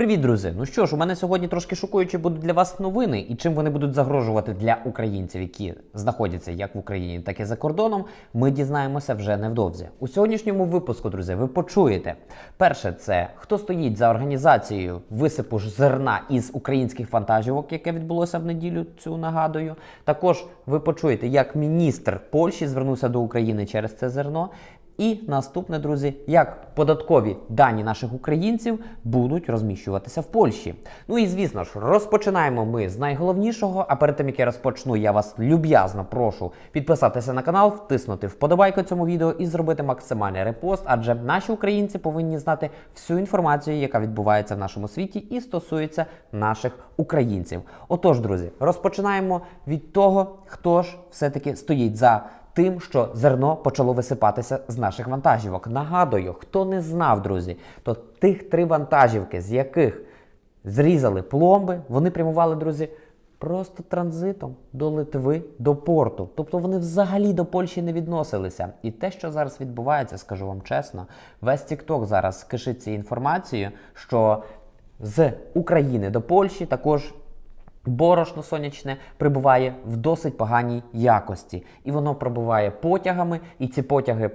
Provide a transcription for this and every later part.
Привіт, друзі! Ну що ж, у мене сьогодні трошки шокуючі будуть для вас новини, і чим вони будуть загрожувати для українців, які знаходяться як в Україні, так і за кордоном. Ми дізнаємося вже невдовзі. У сьогоднішньому випуску, друзі, ви почуєте. Перше, це хто стоїть за організацією висипу зерна із українських вантажівок, яке відбулося в неділю. Цю нагадую. Також ви почуєте, як міністр Польщі звернувся до України через це зерно. І наступне, друзі, як податкові дані наших українців будуть розміщуватися в Польщі. Ну і звісно ж, розпочинаємо ми з найголовнішого. А перед тим як я розпочну, я вас люб'язно прошу підписатися на канал, втиснути вподобайку цьому відео і зробити максимальний репост, адже наші українці повинні знати всю інформацію, яка відбувається в нашому світі, і стосується наших українців. Отож, друзі, розпочинаємо від того, хто ж все-таки стоїть за тим, що зерно почало висипатися з наших вантажівок. Нагадую, хто не знав, друзі, то тих три вантажівки, з яких зрізали пломби, вони прямували, друзі, просто транзитом до Литви, до порту. Тобто вони взагалі до Польщі не відносилися. І те, що зараз відбувається, скажу вам чесно, весь TikTok зараз кишиться інформацією, що з України до Польщі також Борошно сонячне прибуває в досить поганій якості, і воно пробуває потягами, і ці потяги.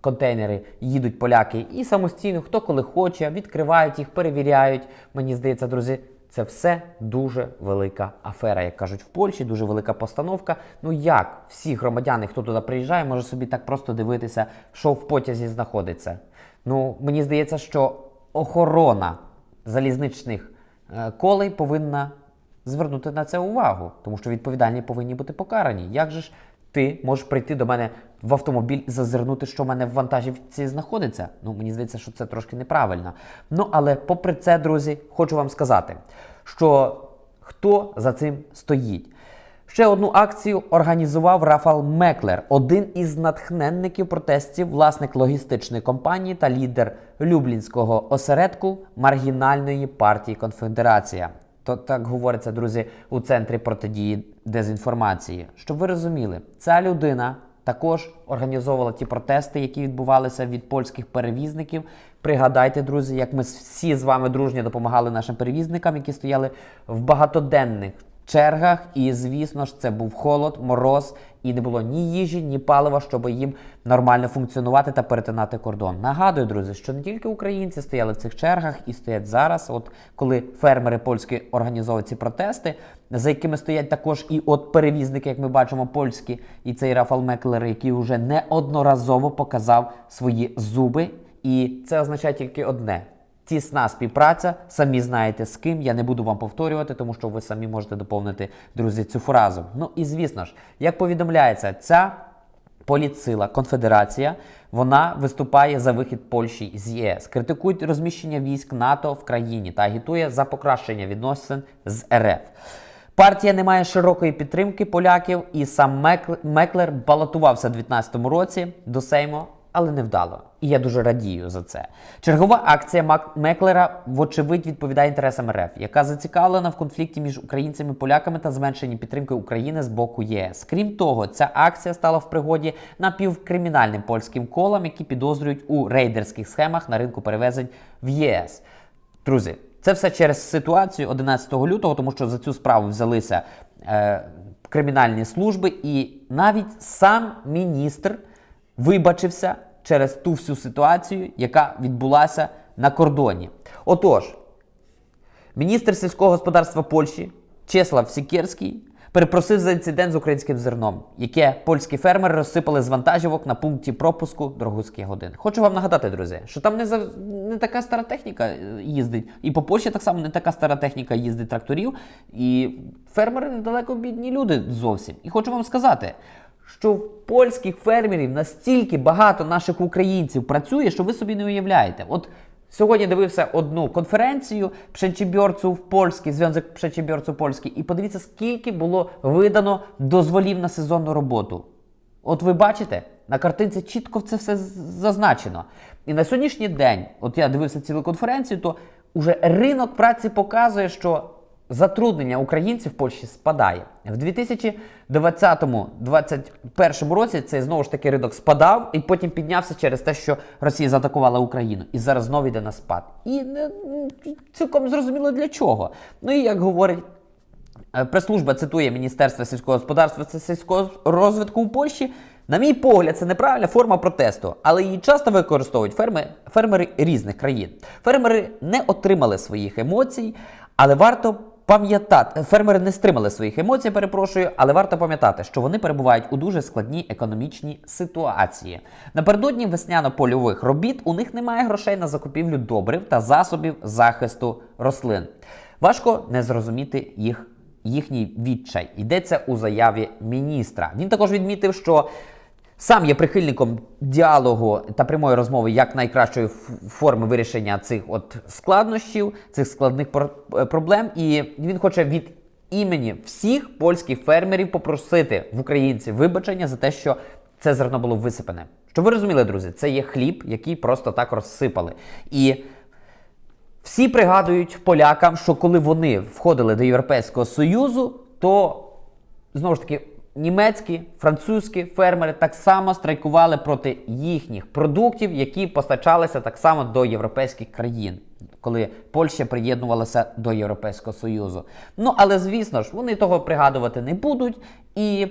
Контейнери їдуть поляки і самостійно, хто коли хоче, відкривають їх, перевіряють. Мені здається, друзі, це все дуже велика афера, як кажуть в Польщі, дуже велика постановка. Ну як всі громадяни, хто туди приїжджає, може собі так просто дивитися, що в потязі знаходиться. Ну, мені здається, що охорона залізничних е, колей повинна звернути на це увагу, тому що відповідальні повинні бути покарані. Як же ж ти можеш прийти до мене в автомобіль і зазирнути, що в мене в вантажівці знаходиться? Ну, мені здається, що це трошки неправильно. Ну, але попри це, друзі, хочу вам сказати, що хто за цим стоїть. Ще одну акцію організував Рафал Меклер, один із натхненників протестів, власник логістичної компанії та лідер Люблінського осередку маргінальної партії Конфедерація. То так говориться, друзі, у центрі протидії дезінформації. Щоб ви розуміли, ця людина також організовувала ті протести, які відбувалися від польських перевізників. Пригадайте, друзі, як ми всі з вами дружньо допомагали нашим перевізникам, які стояли в багатоденних чергах. І, звісно ж, це був холод, мороз, і не було ні їжі, ні палива, щоб їм нормально функціонувати та перетинати кордон. Нагадую, друзі, що не тільки українці стояли в цих чергах і стоять зараз, от коли фермери польські організовують ці протести, за якими стоять також і от перевізники, як ми бачимо, польські, і цей Рафал Меклер, який вже неодноразово показав свої зуби. І це означає тільки одне. Тісна співпраця, самі знаєте з ким. Я не буду вам повторювати, тому що ви самі можете доповнити, друзі, цю фразу. Ну і звісно ж, як повідомляється, ця політсила Конфедерація вона виступає за вихід Польщі з ЄС, критикують розміщення військ НАТО в країні та агітує за покращення відносин з РФ. Партія не має широкої підтримки поляків, і сам Мекл- Меклер балотувався у 2019 році до Сейму, але невдало. І я дуже радію за це. Чергова акція Меклера, вочевидь, відповідає інтересам РФ, яка зацікавлена в конфлікті між українцями і поляками та зменшенні підтримки України з боку ЄС. Крім того, ця акція стала в пригоді напівкримінальним польським колам, які підозрюють у рейдерських схемах на ринку перевезень в ЄС. Друзі, це все через ситуацію 11 лютого, тому що за цю справу взялися е, кримінальні служби, і навіть сам міністр вибачився через ту всю ситуацію, яка відбулася на кордоні. Отож, міністр сільського господарства Польщі Чеслав Сікерський перепросив за інцидент з українським зерном, яке польські фермери розсипали з вантажівок на пункті пропуску Дрогуцький годин. Хочу вам нагадати, друзі, що там не, за, не така стара техніка е, їздить, і по Польщі так само не така стара техніка їздить тракторів, і фермери недалеко бідні люди зовсім. І хочу вам сказати. Що в польських фермерів настільки багато наших українців працює, що ви собі не уявляєте. От Сьогодні дивився одну конференцію пшенчебьорців польський, зв'язок пшенчебьорців польський, і подивіться, скільки було видано дозволів на сезонну роботу. От ви бачите, на картинці чітко це все зазначено. І на сьогоднішній день, от я дивився цілу конференцію, то уже ринок праці показує, що затруднення українців в Польщі спадає. В 2020-2021 році цей знову ж таки ринок спадав і потім піднявся через те, що Росія заатакувала Україну. І зараз знову йде на спад. І не цілком зрозуміло для чого. Ну і як говорить. Е, Прес-служба цитує Міністерство сільського господарства та сільського розвитку у Польщі. На мій погляд, це неправильна форма протесту, але її часто використовують ферми, фермери різних країн. Фермери не отримали своїх емоцій, але варто пам'ятати, фермери не стримали своїх емоцій, перепрошую, але варто пам'ятати, що вони перебувають у дуже складній економічній ситуації. Напередодні весняно-польових робіт у них немає грошей на закупівлю добрив та засобів захисту рослин. Важко не зрозуміти їх їхній відчай. Йдеться у заяві міністра. Він також відмітив, що сам є прихильником діалогу та прямої розмови як найкращої форми вирішення цих от складнощів, цих складних е, проблем. І він хоче від імені всіх польських фермерів попросити в українців вибачення за те, що це зерно було висипане. Щоб ви розуміли, друзі, це є хліб, який просто так розсипали. І всі пригадують полякам, що коли вони входили до Європейського Союзу, то знову ж таки німецькі, французькі фермери так само страйкували проти їхніх продуктів, які постачалися так само до європейських країн, коли Польща приєднувалася до Європейського Союзу. Ну але звісно ж, вони того пригадувати не будуть, і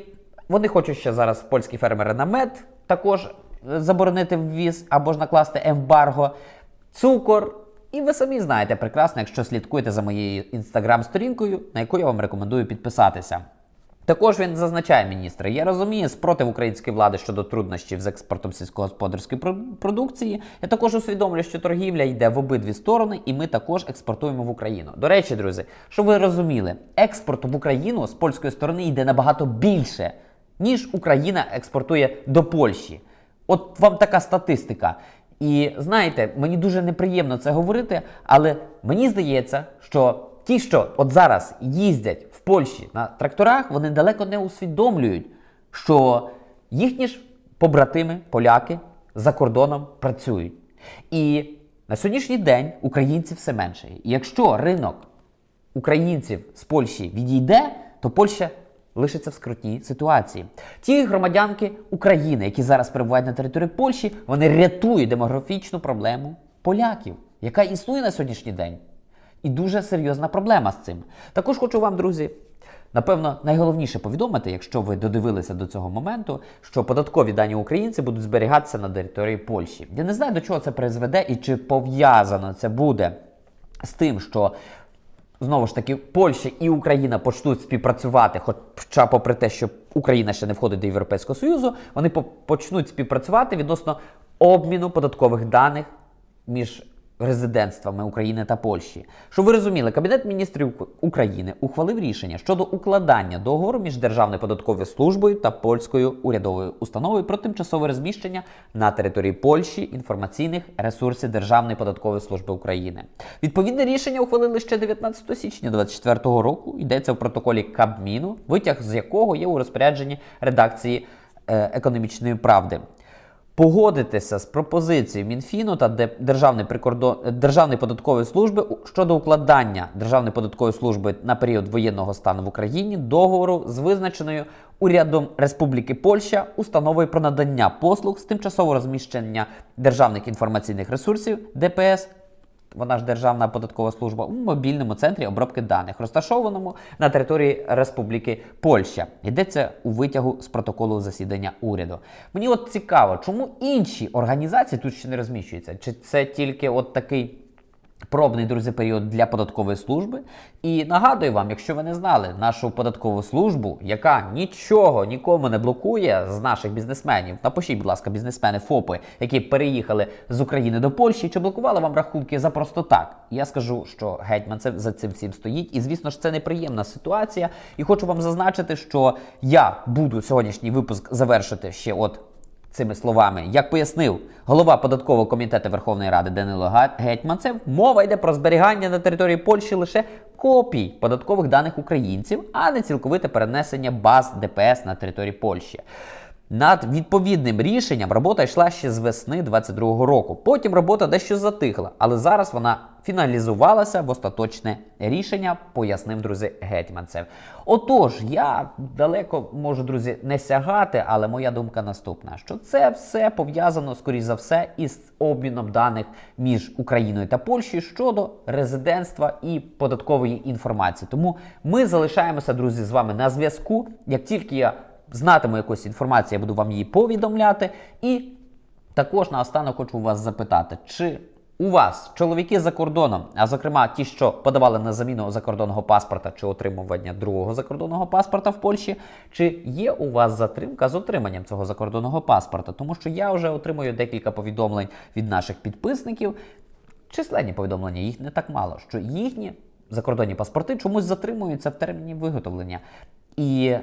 вони хочуть ще зараз польські фермери на мед також е, заборонити ввіз або ж накласти ембарго, цукор. І ви самі знаєте прекрасно, якщо слідкуєте за моєю інстаграм-сторінкою, на яку я вам рекомендую підписатися. Також він зазначає міністр, я розумію спротив української влади щодо труднощів з експортом сільськогосподарської продукції. Я також усвідомлюю, що торгівля йде в обидві сторони, і ми також експортуємо в Україну. До речі, друзі, щоб ви розуміли, експорт в Україну з польської сторони йде набагато більше, ніж Україна експортує до Польщі. От вам така статистика. І знаєте, мені дуже неприємно це говорити, але мені здається, що ті, що от зараз їздять в Польщі на тракторах, вони далеко не усвідомлюють, що їхні ж побратими, поляки за кордоном працюють. І на сьогоднішній день українців все менше. І якщо ринок українців з Польщі відійде, то Польща лишиться в скрутній ситуації. Ті громадянки України, які зараз перебувають на території Польщі, вони рятують демографічну проблему поляків, яка існує на сьогоднішній день. І дуже серйозна проблема з цим. Також хочу вам, друзі, напевно, найголовніше повідомити, якщо ви додивилися до цього моменту, що податкові дані українців будуть зберігатися на території Польщі. Я не знаю, до чого це призведе і чи пов'язано це буде з тим, що знову ж таки Польща і Україна почнуть співпрацювати, хоча попри те, що Україна ще не входить до Європейського Союзу, вони по- почнуть співпрацювати відносно обміну податкових даних між резидентствами України та Польщі. Щоб ви розуміли, Кабінет міністрів України ухвалив рішення щодо укладання договору між Державною податковою службою та польською урядовою установою про тимчасове розміщення на території Польщі інформаційних ресурсів Державної податкової служби України. Відповідне рішення ухвалили ще 19 січня 2024 року. Йдеться в протоколі Кабміну, витяг з якого є у розпорядженні редакції е, економічної правди. Погодитися з пропозицією Мінфіну та Де- Державної прикордон... Державної податкової служби щодо укладання Державної податкової служби на період воєнного стану в Україні договору з визначеною урядом Республіки Польща установою про надання послуг з тимчасового розміщення державних інформаційних ресурсів ДПС вона ж Державна податкова служба у мобільному центрі обробки даних, розташованому на території Республіки Польща. Йдеться у витягу з протоколу засідання уряду. Мені от цікаво, чому інші організації тут ще не розміщуються? Чи це тільки от такий пробний друзі період для податкової служби? І нагадую вам, якщо ви не знали, нашу податкову службу, яка нічого нікому не блокує з наших бізнесменів, напишіть, будь ласка, бізнесмени ФОПи, які переїхали з України до Польщі, чи блокували вам рахунки за просто так. Я скажу, що гетьман це за цим всім стоїть, і звісно ж це неприємна ситуація. І хочу вам зазначити, що я буду сьогоднішній випуск завершити ще от Цими словами, як пояснив голова податкового комітету Верховної Ради Данило Гетьманцев, мова йде про зберігання на території Польщі лише копій податкових даних українців, а не цілковите перенесення баз ДПС на території Польщі. Над відповідним рішенням робота йшла ще з весни 22-го року. Потім робота дещо затихла, але зараз вона фіналізувалася в остаточне рішення, пояснив друзі Гетьманцев. Отож, я далеко можу, друзі, не сягати, але моя думка наступна: що це все пов'язано, скоріш за все, із обміном даних між Україною та Польщею щодо резидентства і податкової інформації. Тому ми залишаємося, друзі, з вами на зв'язку. Як тільки я знатиму якусь інформацію, я буду вам її повідомляти. І також наостанок хочу вас запитати, чи у вас чоловіки за кордоном, а зокрема ті, що подавали на заміну закордонного паспорта чи отримування другого закордонного паспорта в Польщі, чи є у вас затримка з отриманням цього закордонного паспорта? Тому що я вже отримую декілька повідомлень від наших підписників. Численні повідомлення, їх не так мало, що їхні закордонні паспорти чомусь затримуються в терміні виготовлення. І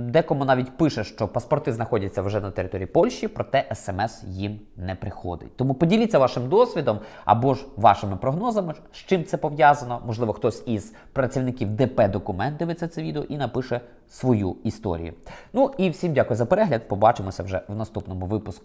декому навіть пише, що паспорти знаходяться вже на території Польщі, проте смс їм не приходить. Тому поділіться вашим досвідом або ж вашими прогнозами, з чим це пов'язано. Можливо, хтось із працівників ДП документ дивиться це відео і напише свою історію. Ну і всім дякую за перегляд. Побачимося вже в наступному випуску.